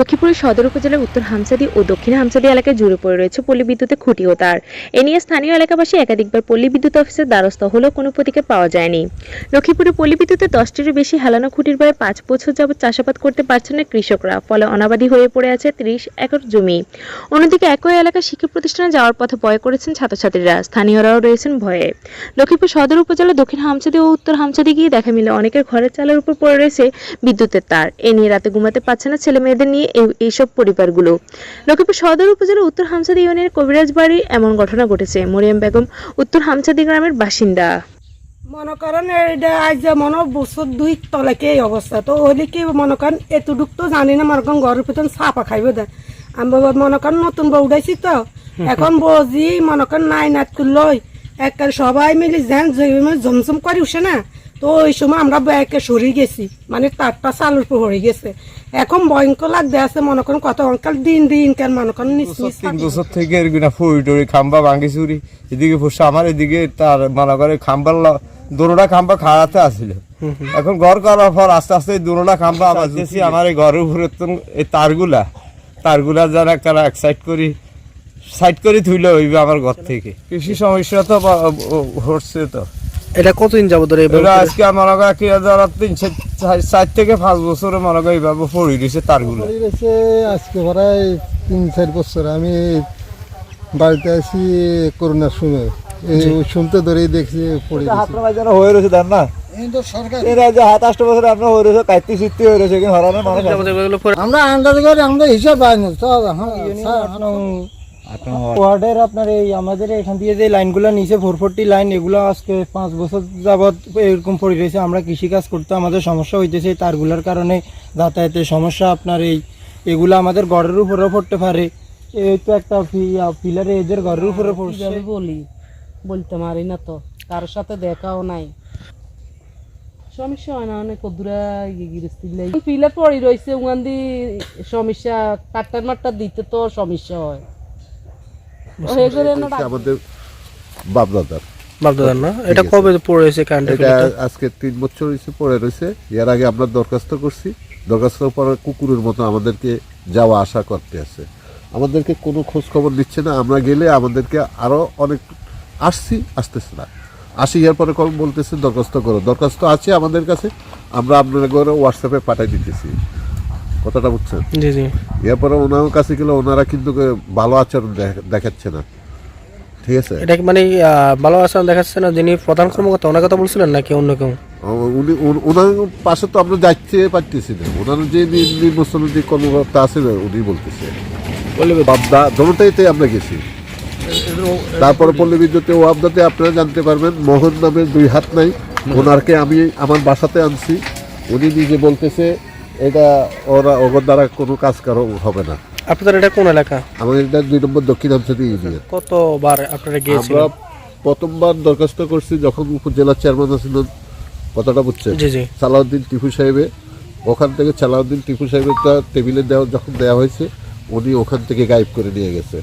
লক্ষ্মীপুরের সদর উপজেলার উত্তর হামসাদি ও দক্ষিণ হামসাদি এলাকায় জুড়ে পড়ে রয়েছে পল্লী বিদ্যুতের খুঁটি ও তার। এ নিয়ে স্থানীয় এলাকাবাসী একাধিকবার পল্লী বিদ্যুৎ অফিসের দ্বারস্থ হলেও কোনো প্রতিকার পাওয়া যায়নি। লক্ষ্মীপুরে পল্লী বিদ্যুতের দশটিরও বেশি হেলানো খুঁটির প্রায় পাঁচ বছর যাবৎ চাষাবাদ করতে পারছেন না কৃষকরা, ফলে অনাবাদী হয়ে পড়ে আছে ত্রিশ একর জমি। অন্যদিকে একই এলাকার শিক্ষা প্রতিষ্ঠানে যাওয়ার পথে ভয় করেছেন ছাত্রছাত্রীরা। স্থানীয়রাও রয়েছেন ভয়ে। লক্ষ্মীপুর সদর উপজেলা দক্ষিণ হামসাদি ও উত্তর হামসাদি গিয়ে দেখা মিলে অনেকের ঘরের চালের উপর পড়ে রয়েছে বিদ্যুতের তার। এ নিয়ে রাতে ঘুমাতে পারছে না ছেলে মেয়েদের নিয়ে এইসব পরিবারগুলো। লক্ষ্মীপুর সদর উপজেলার উত্তর হামসাদি ইউনিয়নের কবিরাজ বাড়ি এমন ঘটনা ঘটেছে। মরিয়ম বেগম উত্তর হামসাদি গ্রামের বাসিন্দা। মনে করেন এটা আজ যে মনে বছর দুই তলাকে এই অবস্থা। তো হইলে কি মনে করেন এতটুক তো জানি না মনে করেন ঘরের ভিতর চাপা খাইবে দেয়। আমি বাবা মনে করেন নতুন বউ উঠাইছি তো। এখন বজি মনে করেন নাই নাত করলই একের সবাই মিলে যেন জমজম করে উঠে না। তো ওই সময় আমরা একে সরে গেছি। মানে তারটা চালুর হয়ে গেছে। এখন ভয়ঙ্কর লাগতে আছে মনে করেন কত অঙ্কাল দিন দিন কেন মনে করেন তিন বছর থেকে এরকম ফুড়ি টুড়ি খাম্বা ভাঙি চুরি এদিকে ফুসা আমার এদিকে তার মনে করে খাম্বার দোনোটা খাম্বা খাড়াতে আসছিল এখন ঘর করার পর আস্তে আস্তে এই দোনোটা খাম্বা আমার দেখছি আমার এই ঘরের উপরে তো এই তারগুলা তারগুলা যারা একটা এক সাইড করি সাইড করে থুইলে হইবে আমার ঘর থেকে। কৃষি সমস্যা তো হচ্ছে তো। এটা কতদিন যাব ধরে এটা আজকে মনে করে কি ধর তিন চার- থেকে পাঁচ বছরে মনে করে এইভাবে পড়ে দিয়েছে তারগুলা। রয়েছে আজকে প্রায় তিন চার বছর। আমি বাড়িতে আছি করোনার সময়। এই শুনতে ধরেই দেখছি পড়ে গেছি আপনার হয়ে রয়েছে দেন না? হয়ে রয়েছে হয়ে রয়েছে। আমরা আন্দাজ করি আমরা হিসাব পাইনি তো ওয়ার্ডের আপনার এই আমাদের এখান দিয়ে যে লাইনগুলো নিচে ফোর ফোরটি লাইন এগুলো আজকে পাঁচ বছর যাবৎ এরকম পড়ে রয়েছে। আমরা কৃষিকাজ করতে আমাদের সমস্যা হইতেছে তারগুলোর কারণে যাতায়াতের সমস্যা আপনার এই এগুলো আমাদের ঘরের উপরেও পড়তে পারে। এই তো একটা পিলারে এদের ঘরের উপরে পড়ছে। আমি বলি বলতে পারি না তো কারোর সাথে দেখাও নাই। সমস্যা হয় না অনেক দূরে পিলে পড়ি রয়েছে ওখান দি সমস্যা কাট্টার মাট্টার দিতে তো সমস্যা হয়। আমাদের বাপদাদার। বাগদাদার না? এটা কবে পড়েছে এটা আজকে তিন বছর হয়েছে পড়ে রয়েছে। এর আগে আমরা দরখাস্ত করছি। দরখাস্ত কুকুরের মতো আমাদেরকে যাওয়া আসা করতে আছে। আমাদেরকে কোনো খোঁজ খবর দিচ্ছে না। আমরা গেলে আমাদেরকে আরও অনেক আসছি আসতেছে না। আসি ইয়ার পরে কল বলতেছে দরখাস্ত করো। দরখাস্ত আছে আমাদের কাছে। আমরা আপনার ঘরে হোয়াটসঅ্যাপে পাঠিয়ে দিতেছি। কথাটা বুঝছেন? জি জি। এরপরে ওনার কাছে গেলে ওনারা কিন্তু ভালো আচরণ দেখ- দেখাচ্ছে না। ঠিক আছে? এটা মানে ভালো আচরণ দেখাচ্ছে না? যিনি প্রধান কর্মকর্তা ওনার কথা বলছিলেন নাকি অন্য কেউ? উনি উন- ওনার পাশে তো আমরা যাইতে পারতেছি না। ওনার যে নি- নির্বাচনের যে কর্মকর্তা আছে উনি বলতেছে। বাবদা দোনোটাইতে আমরা গেছি। তারপরে পল্লী বিদ্যুতে ও আবদাতে আপনারা জানতে পারবেন মোহন নামের দুই হাত নাই। ওনারকে আমি আমার বাসাতে আনছি। উনি নিজে বলতেছে এটা ওরা ওর দ্বারা কোনো কাজ কারও হবে না। আপনাদের এটা কোন এলাকা? আমাদের এটা দুই নম্বর দক্ষিণ আমসাদি ইউনিয়ন কতবার আপনারা আমরা প্রথমবার দরখাস্ত করছি যখন উপজেলা চেয়ারম্যান আছিলেন কথাটা বুঝছেন? জি জি। সালাউদ্দিন টিপু সাহেবে ওখান থেকে সালাউদ্দিন টিপু সাহেবেরটা টেবিলে দেওয়া যখন দেওয়া হয়েছে উনি ওখান থেকে গায়েব করে নিয়ে গেছে।